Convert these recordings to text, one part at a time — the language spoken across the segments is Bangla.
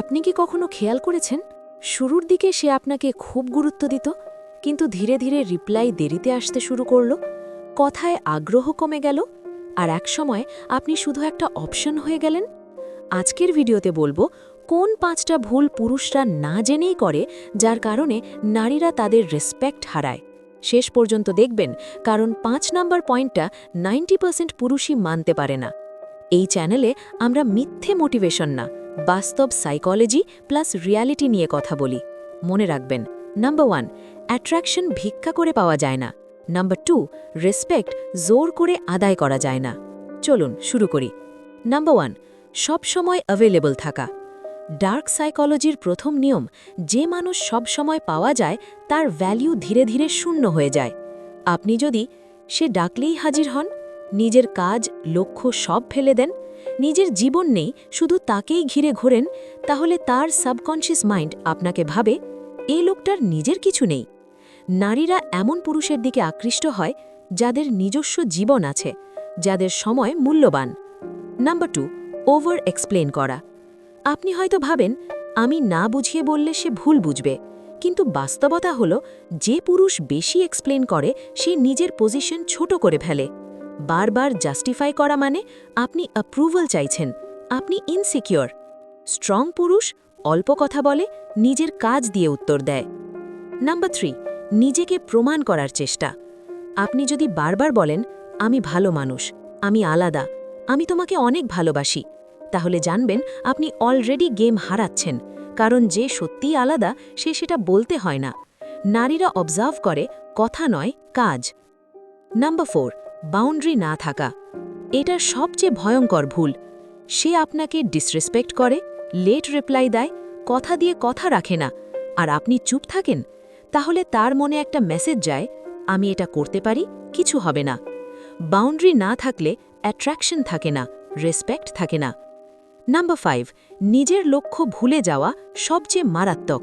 আপনি কি কখনো খেয়াল করেছেন? শুরুর দিকে সে আপনাকে খুব গুরুত্ব দিত, কিন্তু ধীরে ধীরে রিপ্লাই দেরিতে আসতে শুরু করল। কথায় আগ্রহ কমে গেল, আর একসময় আপনি শুধু একটা অপশন হয়ে গেলেন। আজকের ভিডিওতে বলব, কোন পাঁচটা ভুল পুরুষরা না জেনেই করে, যার কারণে নারীরা তাদের রেসপেক্ট হারায়। শেষ পর্যন্ত দেখবেন, কারণ পাঁচ নাম্বার পয়েন্টটা নাইনটি পার্সেন্ট পুরুষই মানতে পারে না। এই চ্যানেলে আমরা মিথ্যে মোটিভেশন না বাস্তব সাইকোলজি প্লাস রিয়ালিটি নিয়ে কথা বলি। মনে রাখবেন নাম্বার ওয়ান অ্যাট্রাকশন ভিক্ষা করে পাওয়া যায় না। নাম্বার টু রেসপেক্ট জোর করে আদায় করা যায় না। চলুন, শুরু করি। নাম্বার ওয়ান সবসময় অ্যাভেলেবল থাকা। ডার্ক সাইকোলজির প্রথম নিয়ম, যে মানুষ সবসময় পাওয়া যায়, তার ভ্যালিউ ধীরে ধীরে শূন্য হয়ে যায়। আপনি যদি সে ডাকলেই হাজির হন, নিজের কাজ, লক্ষ্য সব ফেলে দেন নিজের জীবন নেই, শুধু তাকেই ঘিরে ঘোরেন, তাহলে তার সাবকনশিয়াস মাইন্ড আপনাকে ভাবে, এই লোকটার নিজের কিছু নেই। নারীরা এমন পুরুষের দিকে আকৃষ্ট হয়, যাদের নিজস্ব জীবন আছে, যাদের সময় মূল্যবান। নাম্বার টু, ওভার এক্সপ্লেন করা। আপনি হয়তো ভাবেন, আমি না বুঝিয়ে বললে সে ভুল বুঝবে, কিন্তু বাস্তবতা হল, যে পুরুষ বেশি এক্সপ্লেন করে, সে নিজের পজিশন ছোট করে ফেলে। বারবার জাস্টিফাই করা মানে আপনি অ্যাপ্রুভাল চাইছেন, আপনি ইনসিকিওর স্ট্রং পুরুষ অল্প কথা বলে, নিজের কাজ দিয়ে উত্তর দেয়। নাম্বার থ্রি নিজেকে প্রমাণ করার চেষ্টা। আপনি যদি বারবার বলেন, আমি ভালো মানুষ, আমি আলাদা, আমি তোমাকে অনেক ভালোবাসি, তাহলে জানবেন আপনি অলরেডি গেম হারাচ্ছেন, কারণ যে সত্যিই আলাদা, সে সেটা বলতে হয় না। নারীরা অবজার্ভ করে, কথা নয়, কাজ। নাম্বার ফোর বাউন্ডারি না থাকা, এটা সবচেয়ে ভয়ঙ্কর ভুল। সে আপনাকে ডিসরেসপেক্ট করে লেট রিপ্লাই দেয়, কথা দিয়ে কথা রাখে না। আর আপনি চুপ থাকেন, তাহলে তার মনে একটা মেসেজ যায়, আমি এটা করতে পারি, কিছু হবে না। বাউন্ডারি না থাকলে অ্যাট্রাকশন থাকে না রেসপেক্ট থাকে না। নাম্বার ফাইভ নিজের লক্ষ্য ভুলে যাওয়া সবচেয়ে মারাত্মক।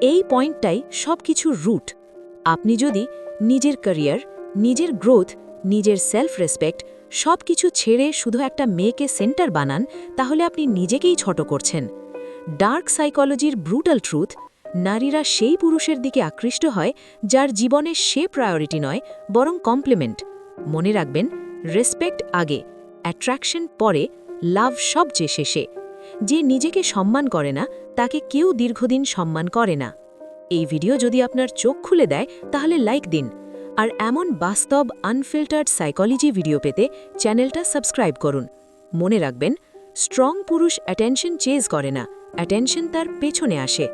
এই পয়েন্টটাই সব কিছুর রুট আপনি যদি নিজের ক্যারিয়ার নিজের গ্রোথ নিজের সেলফ রেসপেক্ট সব কিছু ছেড়ে শুধু একটা মেয়েকে সেন্টার বানান, তাহলে আপনি নিজেকেই ছোট করছেন। ডার্ক সাইকোলজির ব্রুটাল ট্রুথ নারীরা সেই পুরুষের দিকে আকৃষ্ট হয়, যার জীবনে সে প্রায়োরিটি নয়, বরং কমপ্লিমেন্ট মনে রাখবেন রেসপেক্ট আগে অ্যাট্রাকশন পরে লাভ সবচেয়ে শেষে। যে নিজেকে সম্মান করে না, তাকে কেউ দীর্ঘদিন সম্মান করে না। এই ভিডিও যদি আপনার চোখ খুলে দেয়, তাহলে লাইক দিন। আর এমন বাস্তব আনফিল্টার্ড সাইকোলজি ভিডিও পেতে চ্যানেলটা সাবস্ক্রাইব করুন। মনে রাখবেন স্ট্রং পুরুষ অ্যাটেনশন চেজ করে না অ্যাটেনশন তার পেছনে আসে।